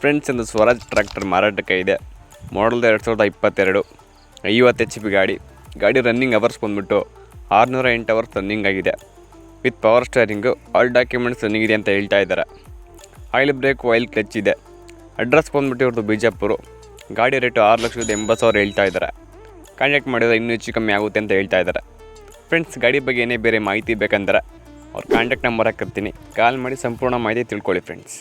Friends ಒಂದು Swaraj tractor ಮಾರಾಟಕ್ಕೆ ಇದೆ. ಮಾಡಲ್ ಎರಡು ಸಾವಿರದ ಇಪ್ಪತ್ತೆರಡು. ಐವತ್ತು ಎಚ್ ಪಿ ಗಾಡಿ. ಗಾಡಿ ರನ್ನಿಂಗ್ ಅವರ್ಸ್ ಬಂದ್ಬಿಟ್ಟು ಆರುನೂರ ಎಂಟು ಅವರ್ಸ್ ರನ್ನಿಂಗ್ ಆಗಿದೆ. With power steering all documents running ಇದೆ ಅಂತ ಹೇಳ್ತಾ ಇದ್ದಾರೆ. ಆಯಿಲ್ ಬ್ರೇಕ್ ಆಯಿಲ್ ಕ್ಲಚ್ ಇದೆ. ಅಡ್ರೆಸ್ ಬಂದ್ಬಿಟ್ಟು ಇವ್ರದ್ದು ಬಿಜಾಪುರ. ಗಾಡಿ ರೇಟು ಆರು ಲಕ್ಷದ ಎಂಬತ್ತು ಸಾವಿರ ಹೇಳ್ತಾ ಇದ್ದಾರೆ. ಕಾಂಟ್ಯಾಕ್ಟ್ ಮಾಡಿದರೆ ಇನ್ನೂ ಹೆಚ್ಚು ಕಮ್ಮಿ ಆಗುತ್ತೆ ಅಂತ ಹೇಳ್ತಾ ಇದ್ದಾರೆ. ಫ್ರೆಂಡ್ಸ್ ಗಾಡಿ ಬಗ್ಗೆ ಏನೇ ಬೇರೆ ಮಾಹಿತಿ ಬೇಕಂದ್ರೆ ಅವ್ರ ಕಾಂಟ್ಯಾಕ್ಟ್ ನಂಬರ್ ಹಾಕಿರ್ತೀನಿ. ಕಾಲ್ ಮಾಡಿ ಸಂಪೂರ್ಣ ಮಾಹಿತಿ ತಿಳ್ಕೊಳ್ಳಿ ಫ್ರೆಂಡ್ಸ್